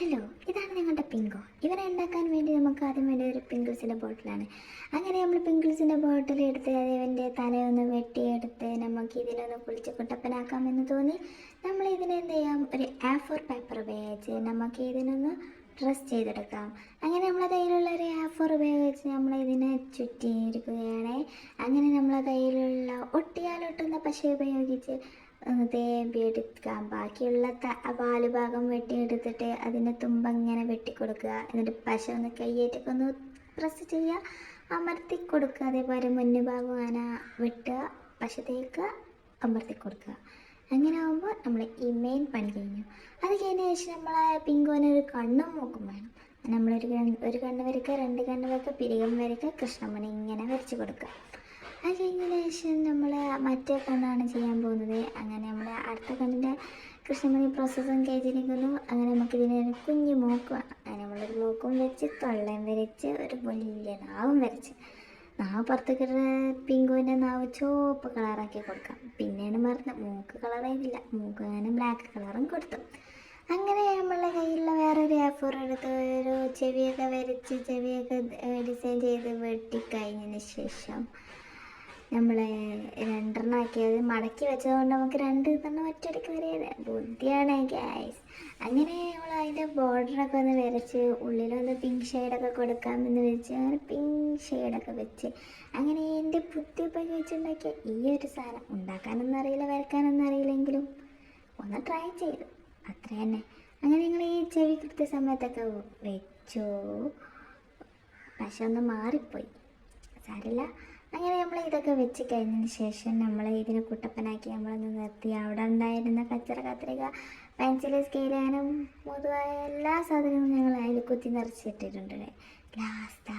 Hello ഇതാണ് ഞങ്ങളുടെ പിങ്കോ ഇവരെ ഉണ്ടാക്കാൻ വേണ്ടി നമുക്ക് ആദ്യം വേണ്ട ഒരു പിങ്കിൾസിന്റെ ബോട്ടിലാണ് അങ്ങനെ നമ്മൾ പിങ്കിൾസിന്റെ ബോട്ടിൽ എടുത്ത് അതിന്റെ തലയൊന്ന് വെട്ടിയെടുത്ത് നമുക്ക് ഇതിലൊന്ന് പൊളിച്ച് കുട്ടപ്പനാക്കാമെന്ന് തോന്നി. നമ്മൾ ഇതിനെ എന്ത് ചെയ്യാം? ഒരു എ ഫോർ പേപ്പർ ഉപയോഗിച്ച് നമുക്ക് ഇതിനൊന്ന് ഡ്രസ് ചെയ്തെടുക്കാം. അങ്ങനെ നമ്മൾ കയ്യിലുള്ള ഒരു എ ഫോർ ഉപയോഗിച്ച് നമ്മൾ ഇതിനെ ചുറ്റിയിരിക്കുകയാണ്. അങ്ങനെ നമ്മളെ കയ്യിലുള്ള ഒട്ടിയാലൊട്ടുന്ന പശ ഉപയോഗിച്ച് തേമ്പി എടുക്കാം ബാക്കിയുള്ള പാൽ ഭാഗം വെട്ടിയെടുത്തിട്ട് അതിന്റെ തുമ്പ ഇങ്ങനെ വെട്ടിക്കൊടുക്കുക. എന്നിട്ട് പശ ഒന്ന് കയ്യേറ്റൊക്കെ ഒന്ന് പ്രസ് ചെയ്യുക. അമർത്തി കൊടുക്കുക അതേപോലെ മുന്നു ഭാഗം അങ്ങനെ വെട്ടുക. പശ തേക്കുക. അമർത്തി കൊടുക്കുക അങ്ങനെ ആകുമ്പോൾ നമ്മൾ ഈ മെയിൻ പണി കഴിഞ്ഞു. അത് കഴിഞ്ഞ ശേഷം നമ്മൾ ആ പിങ്കോന് ഒരു കണ്ണും മൂക്കും വേണം. നമ്മളൊരു ഒരു കണ്ണ് വരയ്ക്കുക രണ്ട് കണ്ണ് വരയ്ക്കുക പിരികം വരയ്ക്കുക കൃഷ്ണമണി ഇങ്ങനെ വരച്ച് കൊടുക്കുക. അത് കഴിഞ്ഞതിന് ശേഷം നമ്മൾ മറ്റേ കണ്ണാണ് ചെയ്യാൻ പോകുന്നത്. അങ്ങനെ നമ്മൾ അടുത്ത കണ്ണിന്റെ കൃഷ്ണമണി പ്രോസസ്സും കഴിഞ്ഞിരിക്കുന്നു അങ്ങനെ നമുക്ക് ഒരു കുഞ്ഞു മൂക്ക് വേണം അങ്ങനെ നമ്മളൊരു മൂക്കും വെച്ച് തൊള്ളയും വരച്ച് ഒരു വലിയ നാവും വരച്ച് നാവ് പുറത്തേക്ക് പിങ്കുവിന്റെ നാവ് ചുവപ്പ് കളറാക്കി കൊടുക്കാം. പിന്നെയാണ് മറന്ന് മൂക്ക് കളർ ചെയ്തില്ല. മൂക്ക് അങ്ങനെ ബ്ലാക്ക് കളറും കൊടുത്തു. അങ്ങനെ നമ്മളെ കയ്യിലുള്ള വേറൊരു എ ഫോർ എടുത്ത് ഒരു ചെവിയൊക്കെ വരച്ച് ചെവിയൊക്കെ ഡിസൈൻ ചെയ്ത് വെട്ടിക്കഴിഞ്ഞതിന് ശേഷം നമ്മൾ രണ്ടെണ്ണം ആക്കിയത് മടക്കി വെച്ചതുകൊണ്ട് നമുക്ക് രണ്ട് തന്നെ ഒറ്റയടിക്ക് വരെയത് ബുദ്ധിയാണ് ഗ്യാസ് അങ്ങനെ നമ്മൾ അതിന്റെ ബോർഡറൊക്കെ ഒന്ന് വരച്ച് ഉള്ളിലൊന്ന് പിങ്ക് ഷെയ്ഡൊക്കെ കൊടുക്കാമെന്ന് വെച്ച് അങ്ങനെ പിങ്ക് ഷെയ്ഡൊക്കെ വെച്ച്. അങ്ങനെ എന്റെ ബുദ്ധി ഉപയോഗിച്ചുണ്ടാക്കിയ ഈ ഒരു സാധനം ഉണ്ടാക്കാനൊന്നും അറിയില്ല വരയ്ക്കാനൊന്നും അറിയില്ലെങ്കിലും ഒന്ന് ട്രൈ ചെയ്തു. അത്ര തന്നെ. അങ്ങനെ ഞങ്ങൾ ഈ ചെവി കൃത്യ സമയത്തൊക്കെ വെച്ചു. പക്ഷെ ഒന്ന് മാറിപ്പോയി. സാരില്ല അങ്ങനെ നമ്മൾ ഇതൊക്കെ വെച്ച് കഴിഞ്ഞതിന് ശേഷം നമ്മൾ ഇതിനെ കുട്ടപ്പനാക്കി നമ്മളൊന്ന് നിർത്തി. അവിടെ ഉണ്ടായിരുന്ന കച്ചറ കത്രിക പെൻസിൽ സ്കെയിലാനും പൊതുവായ എല്ലാ സാധനങ്ങളും ഞങ്ങൾ അതിൽ കുത്തി നിറച്ചിട്ടിട്ടുണ്ട് ലാസ്റ്റ്